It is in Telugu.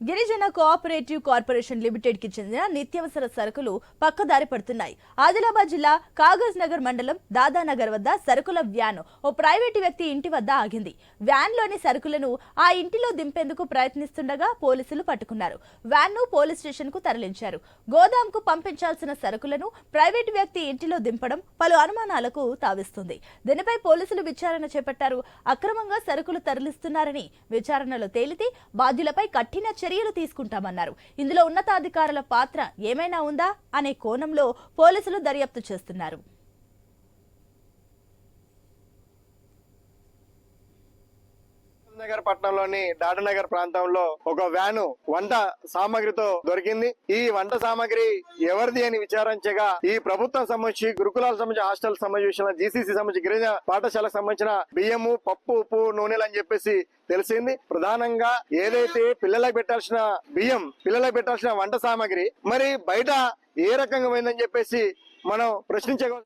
గిరిజన కోఆపరేటివ్ కార్పొరేషన్ లిమిటెడ్కి చెందిన నిత్యావసర సరుకులు పక్కదారి పడుతున్నాయి. ఆదిలాబాద్ జిల్లా కాగజ్ నగర్ మండలం దాదానగర్ వద్ద సరుకుల వ్యాన్ ఓ ప్రైవేటు వ్యక్తి ఇంటి వద్ద ఆగింది. వ్యాన్లోని సరుకులను ఆ ఇంటిలో దింపేందుకు ప్రయత్నిస్తుండగా పోలీసులు పట్టుకున్నారు. వ్యాన్ను పోలీస్ స్టేషన్కు తరలించారు. గోదాంకు పంపించాల్సిన సరుకులను ప్రైవేటు వ్యక్తి ఇంటిలో దింపడం పలు అనుమానాలకు తావిస్తుంది. దీనిపై పోలీసులు విచారణ చేపట్టారు. అక్రమంగా సరుకులు తరలిస్తున్నారని విచారణలో తేలితే బాధ్యులపై కఠిన చర్యలు తీసుకుంటామన్నారు. ఇందులో ఉన్నతాధికారుల పాత్ర ఏమైనా ఉందా? అనే కోణంలో పోలీసులు దర్యాప్తు చేస్తున్నారు. నగర్ పట్టణంలోని డాడనగర్ ప్రాంతంలో ఒక వ్యాను వంట సామాగ్రితో దొరికింది. ఈ వంట సామాగ్రి ఎవరిది అని విచారించగా ఈ ప్రభుత్వం సంబంధించి గురుకులాలకు సంబంధించి హాస్టల్ సంబంధించిన జీసీసీ సంబంధించి గిరిజన పాఠశాలకు సంబంధించిన బియ్యము పప్పు ఉప్పు నూనెలు అని చెప్పేసి తెలిసింది. ప్రధానంగా ఏదైతే పిల్లలకు పెట్టాల్సిన బియ్యం పిల్లలకు పెట్టాల్సిన వంట సామాగ్రి మరి బయట ఏ రకంగా పోయిందని చెప్పేసి మనం ప్రశ్నించగలం